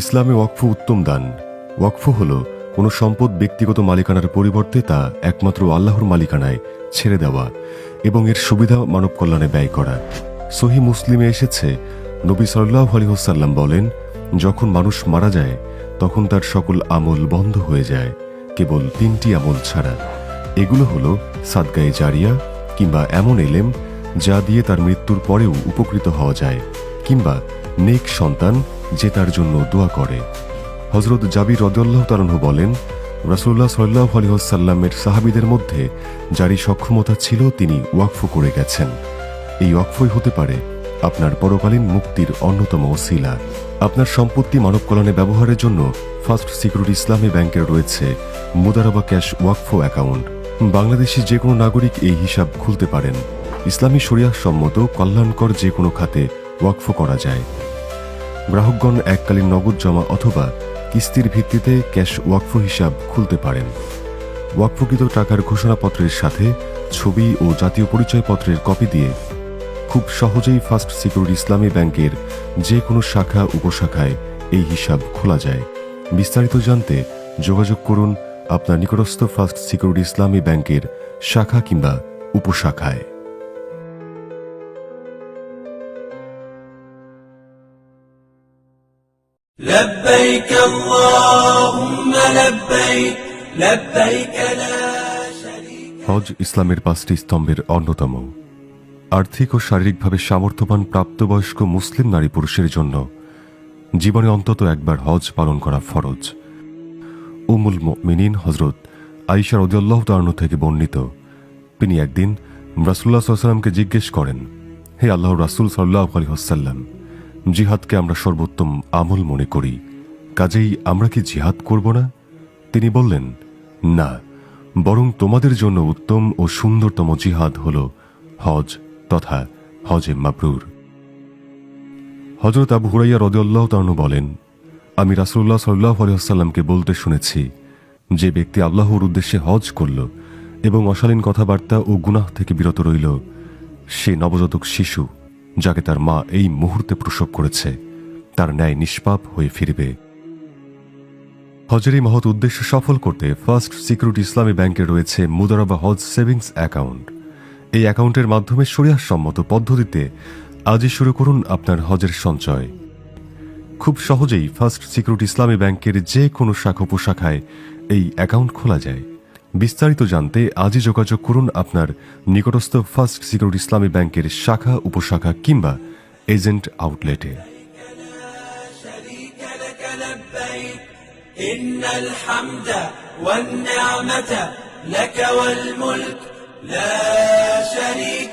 ইসলামে ওয়াকফ উত্তম দান। ওয়াকফ হল কোনো সম্পদ ব্যক্তিগত মালিকানার পরিবর্তে তা একমাত্র আল্লাহর মালিকানায় ছেড়ে দেওয়া এবং এর সুবিধা মানব কল্যাণে ব্যয় করা। সহি মুসলিমে এসেছে, নবী সাল্লাহ আলহিহসাল্লাম বলেন, যখন মানুষ মারা যায়, তখন তার সকল আমল বন্ধ হয়ে যায়, কেবল তিনটি আমল ছাড়া। এগুলো হলো সাদগায়ে জারিয়া কিংবা এমন এলেম যা দিয়ে তার মৃত্যুর পরেও উপকৃত হওয়া যায়, কিংবা নেক সন্তান যে তার জন্য দোয়া করে। হজরত জাবির রদুল্লাহ তারণহ বলেন রাসুল্লাহ সাল্লাহ আলহিহসাল্লামের সাহাবিদের মধ্যে যারই সক্ষমতা ছিল, তিনি ওয়াকফ করে গেছেন। এই ওয়াকফই হতে পারে আপনার পরকালীন মুক্তির অন্যতম ওসিলা। আপনার সম্পত্তি মানব কল্যাণে ব্যবহারের জন্য ফার্স্ট সিকিউরিটি ইসলামী ব্যাংকের রয়েছে মুদারাবা ক্যাশ ওয়াকফ অ্যাকাউন্ট। বাংলাদেশি যে কোনো নাগরিক এই হিসাব খুলতে পারেন। ইসলামী শরিয়া সম্মত কল্যাণকর যে কোনো খাতে ওয়াকফ করা যায়। গ্রাহকগণ এককালীন নগদ জমা অথবা কিস্তির ভিত্তিতে ক্যাশ ওয়াকফ হিসাব খুলতে পারেন। ওয়াকফকৃত টাকার ঘোষণাপত্রের সাথে ছবি ও জাতীয় পরিচয়পত্রের কপি দিয়ে খুব সহজেই ফার্স্ট সিকিউরিটি ইসলামী ব্যাংকের যে কোনো শাখা, উপশাখায় এই হিসাব খোলা যায়। বিস্তারিত জানতে যোগাযোগ করুন আপনার নিকটস্থ ফার্স্ট সিকিউরিটি ইসলামী ব্যাংকের শাখা কিংবা উপশাখায়। لبيك اللهم لبيك لبيك لا شريك হজ ইসলামের পাঁচটি স্তম্ভের অন্যতম আর্থিক ও শারীরিকভাবে সামর্থ্যবান প্রাপ্তবয়স্ক মুসলিম নারী পুরুষের জন্য জীবনে অন্তত একবার হজ পালন করা ফরজ উমুল মিনিন হজরত আইসা রদিয়াল্লাহ তার্ন থেকে বর্ণিত তিনি একদিন রাসুল্লাহ সাল্লামকে জিজ্ঞেস করেন হে আল্লাহ রাসুল সাল্লাহ আলী হাসাল্লাম জিহাদকে আমরা সর্বোত্তম আমল মনে করি। কাজেই আমরা কি জিহাদ করব না? তিনি বললেন, না, বরং তোমাদের জন্য উত্তম ও সুন্দরতম জিহাদ হল হজ তথা হজে মাবরুর। হজরত আবু হুরাইয়া রদুল্লাহ তানু বলেন, আমি রাসুল্লাহ সাল্লাহ আলিয়াল্লামকে বলতে শুনেছি, যে ব্যক্তি আল্লাহর উদ্দেশ্যে হজ করল এবং অশালীন কথাবার্তা ও গুনাহ থেকে বিরত রইল, সে নবজাতক শিশু। যাকে তার মা এই মুহূর্তে প্রসব করেছে, তার ন্যায় নিষ্পাপ হয়ে ফিরবে। হজের এই মহৎ উদ্দেশ্য সফল করতে ফার্স্ট সিকিউরিটি ইসলামী ব্যাংকে রয়েছে মুদারাবা হজ সেভিংস অ্যাকাউন্ট। এই অ্যাকাউন্টের মাধ্যমে সম্মত পদ্ধতিতে আজই শুরু করুন আপনার হজের সঞ্চয়। খুব সহজেই ফার্স্ট সিকিউরিটি ইসলামী ব্যাংকের যে কোনো শাখা উপশাখায় এই অ্যাকাউন্ট খোলা যায়। বিস্তারিত জানতে আজই যোগাযোগ করুন আপনার নিকটস্থ ফার্স্ট সিকিউরিটি ইসলামী ব্যাংকের শাখা উপশাখা কিংবা এজেন্ট আউটলেটে شريك لك لبيك إن الحمد والنعمة لك والملك لا شريك